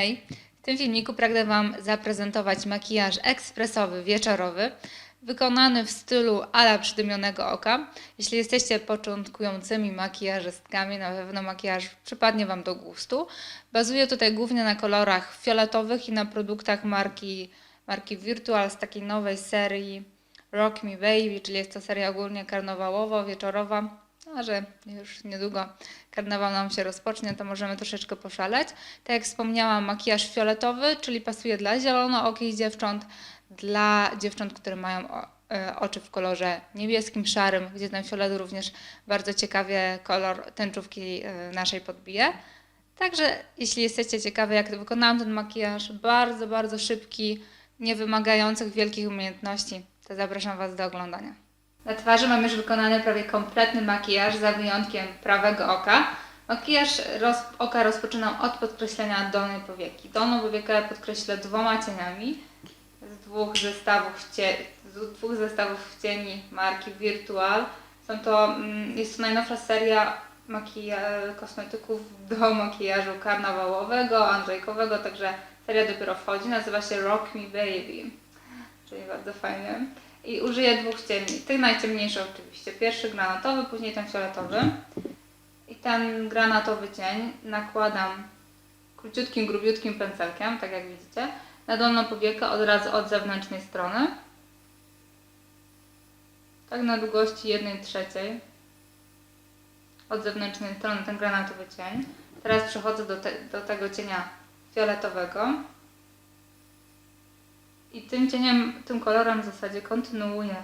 Hej, w tym filmiku pragnę Wam zaprezentować makijaż ekspresowy, wieczorowy, wykonany w stylu ala przydymionego oka. Jeśli jesteście początkującymi makijażystkami, na pewno makijaż przypadnie Wam do gustu. Bazuje tutaj głównie na kolorach fioletowych i na produktach marki, marki Virtual z takiej nowej serii Rock Me Baby, czyli jest to seria ogólnie karnawałowo-wieczorowa. A że już niedługo karnawał nam się rozpocznie, to możemy troszeczkę poszaleć. Tak jak wspomniałam, makijaż fioletowy, czyli pasuje dla zielonookich dziewcząt, dla dziewcząt, które mają e, oczy w kolorze niebieskim, szarym, gdzie ten fiolet również bardzo ciekawie kolor tęczówki e, naszej podbije. Także jeśli jesteście ciekawi, jak wykonałam ten makijaż, bardzo, bardzo szybki, nie wymagających wielkich umiejętności, to zapraszam Was do oglądania. Na twarzy mam już wykonany prawie kompletny makijaż, za wyjątkiem prawego oka. Makijaż roz, oka rozpoczynam od podkreślenia dolnej powieki. Dolną powiekę podkreślę dwoma cieniami z dwóch zestawów, cie, z dwóch zestawów cieni marki Virtual. Są to, mm, jest to najnowsza seria makija- kosmetyków do makijażu karnawałowego, andrzejkowego, także seria dopiero wchodzi. Nazywa się Rock Me Baby, czyli bardzo fajnie. I użyję dwóch cieni, tych najciemniejszych oczywiście. Pierwszy granatowy, później ten fioletowy. I ten granatowy cień nakładam króciutkim, grubiutkim pędzelkiem, tak jak widzicie, na dolną powiekę od razu od zewnętrznej strony. Tak na długości 1 trzeciej od zewnętrznej strony ten granatowy cień. Teraz przechodzę do, te, do tego cienia fioletowego. I tym cieniem, tym kolorem w zasadzie kontynuuję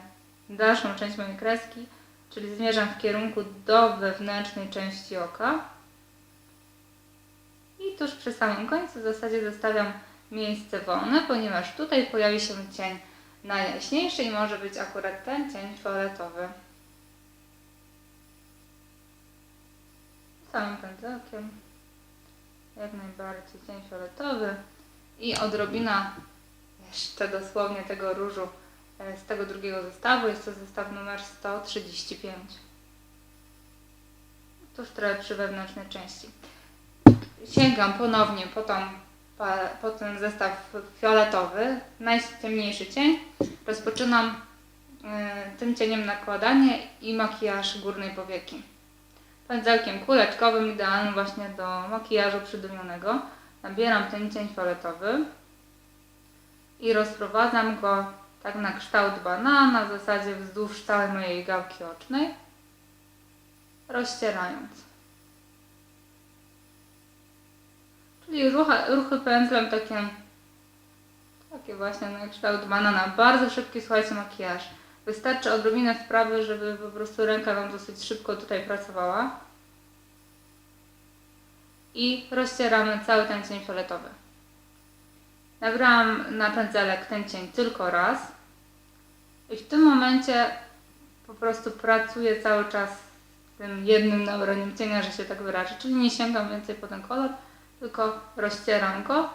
dalszą część mojej kreski, czyli zmierzam w kierunku do wewnętrznej części oka. I tuż przy samym końcu w zasadzie zostawiam miejsce wolne, ponieważ tutaj pojawi się cień najjaśniejszy i może być akurat ten cień fioletowy. Samym pędzelkiem, jak najbardziej cień fioletowy i odrobina jeszcze dosłownie tego różu e, z tego drugiego zestawu. Jest to zestaw numer 135. Tuż trochę przy wewnętrznej części. Sięgam ponownie po, tą, po ten zestaw fioletowy, najciemniejszy cień. Rozpoczynam e, tym cieniem nakładanie i makijaż górnej powieki. Pędzelkiem kuleczkowym, idealnym właśnie do makijażu przydumionego. Nabieram ten cień fioletowy i rozprowadzam go tak na kształt banana, w zasadzie wzdłuż całej mojej gałki ocznej, rozcierając. Czyli rucha, ruchy pędzlem takie, takie właśnie na kształt banana. Bardzo szybki, słuchajcie, makijaż. Wystarczy odrobinę sprawy, żeby po prostu ręka Wam dosyć szybko tutaj pracowała. I rozcieramy cały ten cień fioletowy. Nabrałam na pędzelek ten cień tylko raz i w tym momencie po prostu pracuję cały czas tym jednym nabraniem cienia, że się tak wyrażę. Czyli nie sięgam więcej po ten kolor, tylko rozcieram go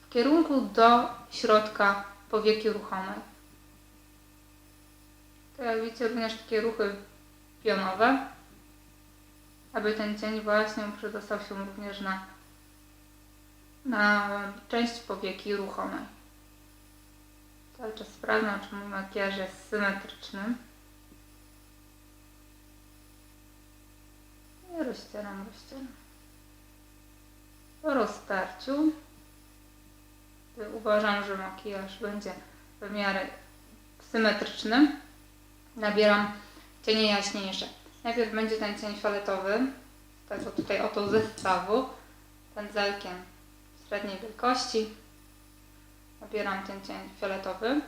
w kierunku do środka powieki ruchomej. To jak widzicie również takie ruchy pionowe, aby ten cień właśnie przedostał się również na na część powieki ruchomej. Cały czas sprawdzam, czy mój makijaż jest symetryczny. I rozcieram, rozcieram. Po roztarciu uważam, że makijaż będzie w miarę symetryczny. Nabieram cienie jaśniejsze. Najpierw będzie ten cień fioletowy, z tego tutaj oto zestawu, pędzelkiem średniej wielkości. Nabieram ten cień fioletowy.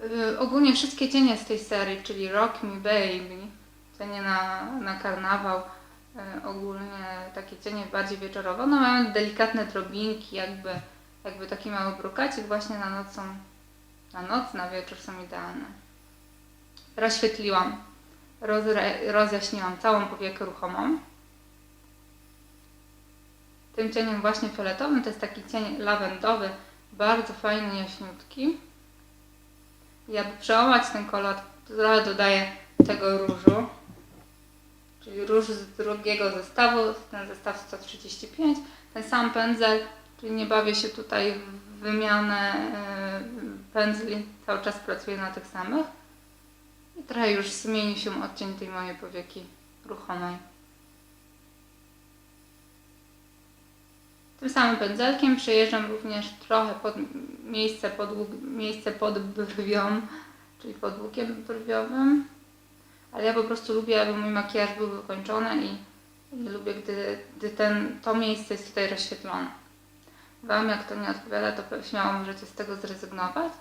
Yy, ogólnie wszystkie cienie z tej serii, czyli Rock Me Baby, cienie na, na karnawał, yy, ogólnie takie cienie bardziej wieczorowe, one mają delikatne drobinki, jakby, jakby taki mały brokacik właśnie na noc, są, na noc, na wieczór są idealne. Rozświetliłam, rozre, rozjaśniłam całą powiekę ruchomą tym cieniem właśnie fioletowym. To jest taki cień lawendowy, bardzo fajny, jaśniutki. I aby przełamać ten kolor, dodaję tego różu. Czyli róż z drugiego zestawu, ten zestaw 135, ten sam pędzel, czyli nie bawię się tutaj w wymianę y, pędzli, cały czas pracuję na tych samych. I trochę już zmienił się odcień tej mojej powieki ruchomej. Tym samym pędzelkiem przejeżdżam również trochę pod miejsce pod, miejsce pod brwią, czyli pod łukiem brwiowym. Ale ja po prostu lubię, aby mój makijaż był wykończony i, lubię, gdy, gdy ten, to miejsce jest tutaj rozświetlone. Wam jak to nie odpowiada, to śmiało możecie z tego zrezygnować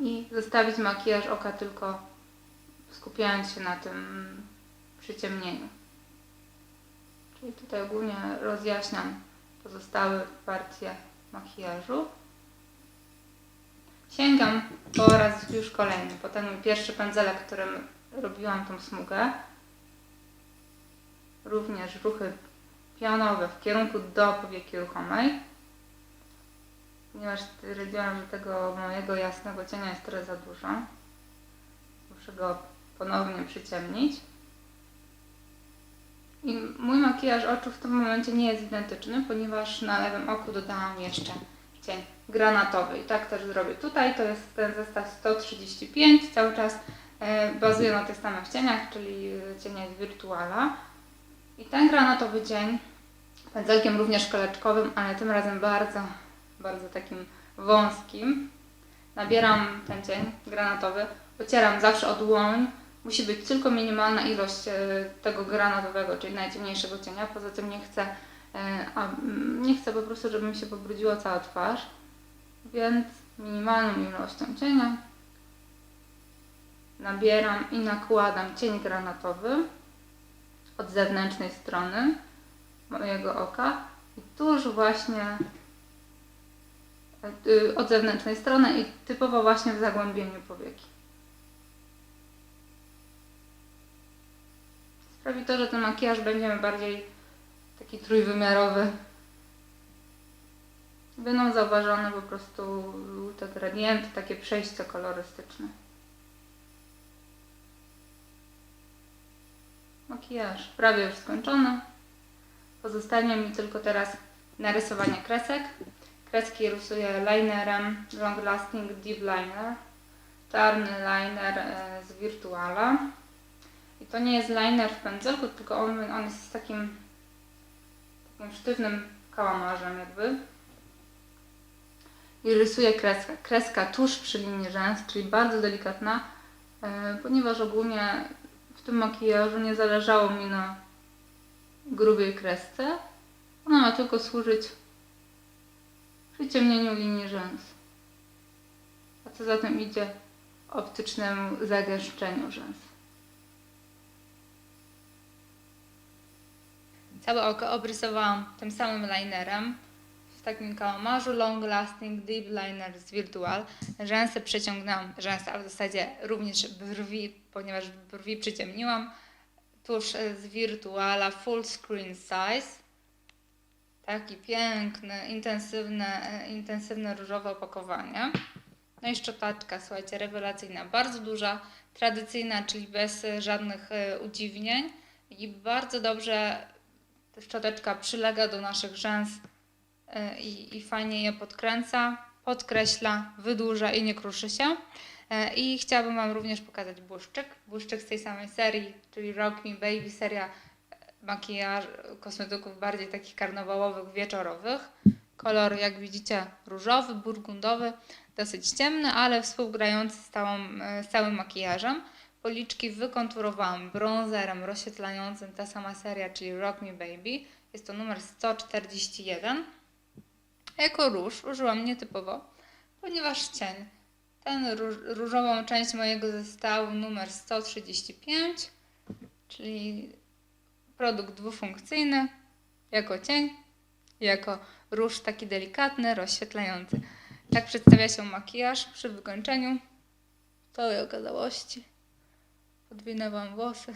i zostawić makijaż oka tylko skupiając się na tym przyciemnieniu. Czyli tutaj ogólnie rozjaśniam pozostałe partie makijażu. Sięgam po raz już kolejny, po ten pierwszy pędzelek, którym robiłam tą smugę. Również ruchy pionowe w kierunku do powieki ruchomej. Ponieważ stwierdziłam, że tego mojego jasnego cienia jest trochę za dużo. Muszę go ponownie przyciemnić. I mój makijaż oczu w tym momencie nie jest identyczny, ponieważ na lewym oku dodałam jeszcze cień granatowy. I tak też zrobię tutaj. To jest ten zestaw 135. Cały czas e, bazuje na tych samych cieniach, czyli e, cieniach Virtuala. I ten granatowy cień pędzelkiem również koleczkowym, ale tym razem bardzo, bardzo takim wąskim. Nabieram ten cień granatowy, ocieram zawsze od dłoń. Musi być tylko minimalna ilość e, tego granatowego, czyli najciemniejszego cienia. Poza tym nie chcę, e, a, mm, nie chcę po prostu, żeby mi się pobrudziła cała twarz. Więc minimalną ilością cienia nabieram i nakładam cień granatowy od zewnętrznej strony mojego oka i tuż właśnie y, od zewnętrznej strony i typowo właśnie w zagłębieniu powieki. Sprawi to, że ten makijaż będzie bardziej taki trójwymiarowy. Będą zauważone po prostu te gradienty, takie przejścia kolorystyczne. Makijaż prawie już skończony. Pozostanie mi tylko teraz narysowanie kresek. Kreski rysuję linerem Long Lasting Deep Liner. Czarny liner e, z Virtuala. I to nie jest liner w pędzelku, tylko on, on jest takim, takim sztywnym kałamarzem jakby. I rysuję kreskę. Kreska tuż przy linii rzęs, czyli bardzo delikatna, e, ponieważ ogólnie w tym makijażu nie zależało mi na grubej kresce. Ona ma tylko służyć przyciemnieniu linii rzęs. A co za tym idzie optycznemu zagęszczeniu rzęs. Całe oko obrysowałam tym samym linerem w takim kałamarzu Long Lasting Deep Liner z Virtual. Rzęsy przeciągnęłam, rzęsy, a w zasadzie również brwi, ponieważ brwi przyciemniłam tuż e, z Virtuala Full Screen Size. Taki piękny, intensywne, e, intensywne różowe opakowanie. No i szczoteczka, słuchajcie, rewelacyjna, bardzo duża, tradycyjna, czyli bez e, żadnych udziwnień i bardzo dobrze szczoteczka przylega do naszych rzęs e, i, i fajnie je podkręca, podkreśla, wydłuża i nie kruszy się. E, I chciałabym Wam również pokazać błyszczyk. Błyszczyk z tej samej serii, czyli Rock Me Baby, seria e, makijaż, kosmetyków bardziej takich karnawałowych, wieczorowych. Kolor, jak widzicie, różowy, burgundowy, dosyć ciemny, ale współgrający z, całą, z całym makijażem. Policzki wykonturowałam brązerem rozświetlającym, ta sama seria, czyli Rock Me Baby. Jest to numer 141. A Jako róż użyłam nietypowo, ponieważ cień ten róż, różową część mojego zestawu numer 135, czyli produkt dwufunkcyjny, jako cień, jako róż taki delikatny, rozświetlający. Tak przedstawia się makijaż przy wykończeniu całej okazałości. Podwinęłam włosy.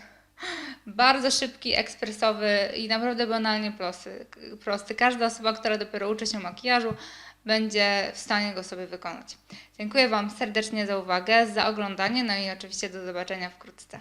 Bardzo szybki, ekspresowy i naprawdę banalnie prosty. prosty. Każda osoba, która dopiero uczy się makijażu, będzie w stanie go sobie wykonać. Dziękuję Wam serdecznie za uwagę, za oglądanie, no i oczywiście do zobaczenia wkrótce.